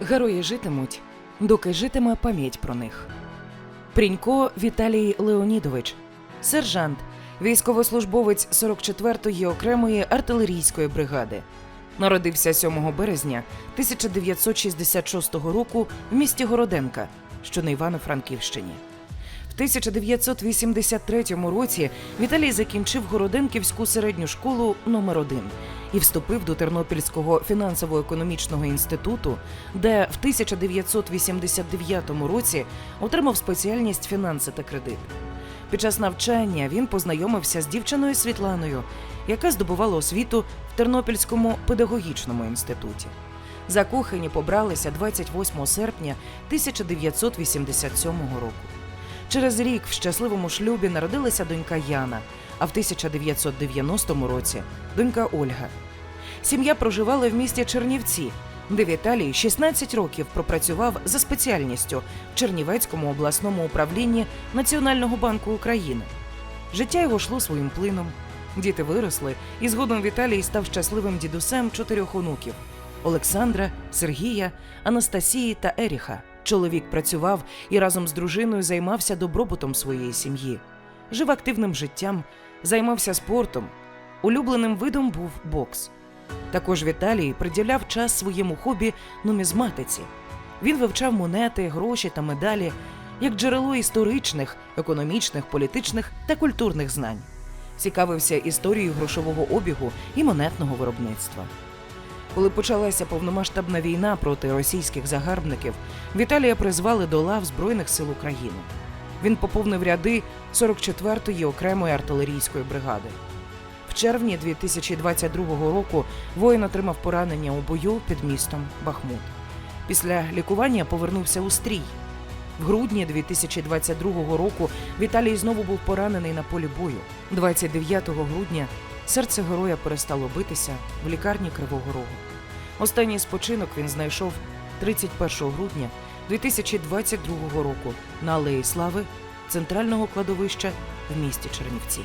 Герої житимуть, доки житиме пам'ять про них. Прінько Віталій Леонідович, сержант, військовослужбовець 44-ї окремої артилерійської бригади. Народився 7 березня 1966 року в місті Городенка, що на Івано-Франківщині. В 1983 році Віталій закінчив Городенківську середню школу номер 1 і вступив до Тернопільського фінансово-економічного інституту, де в 1989 році отримав спеціальність фінанси та кредит. Під час навчання він познайомився з дівчиною Світланою, яка здобувала освіту в Тернопільському педагогічному інституті. Закохані побралися 28 серпня 1987 року. Через рік в щасливому шлюбі народилася донька Яна, а в 1990 році донька Ольга. Сім'я проживала в місті Чернівці, де Віталій 16 років пропрацював за спеціальністю в Чернівецькому обласному управлінні Національного банку України. Життя його йшло своїм плином. Діти виросли, і згодом Віталій став щасливим дідусем чотирьох онуків Олександра, Сергія, Анастасії та Еріха. Чоловік працював і разом з дружиною займався добробутом своєї сім'ї, жив активним життям, займався спортом. Улюбленим видом був бокс. Також Віталій приділяв час своєму хобі нумізматиці. Він вивчав монети, гроші та медалі як джерело історичних, економічних, політичних та культурних знань. Цікавився історією грошового обігу і монетного виробництва. Коли почалася повномасштабна війна проти російських загарбників, Віталія призвали до лав Збройних сил України. Він поповнив ряди 44-ї окремої артилерійської бригади. Червні 2022 року воїн отримав поранення у бою під містом Бахмут. Після лікування повернувся у стрій. В грудні 2022 року Віталій знову був поранений на полі бою. 29 грудня серце героя перестало битися в лікарні Кривого Рогу. Останній спочинок він знайшов 31 грудня 2022 року на Алеї Слави центрального кладовища в місті Чернівці.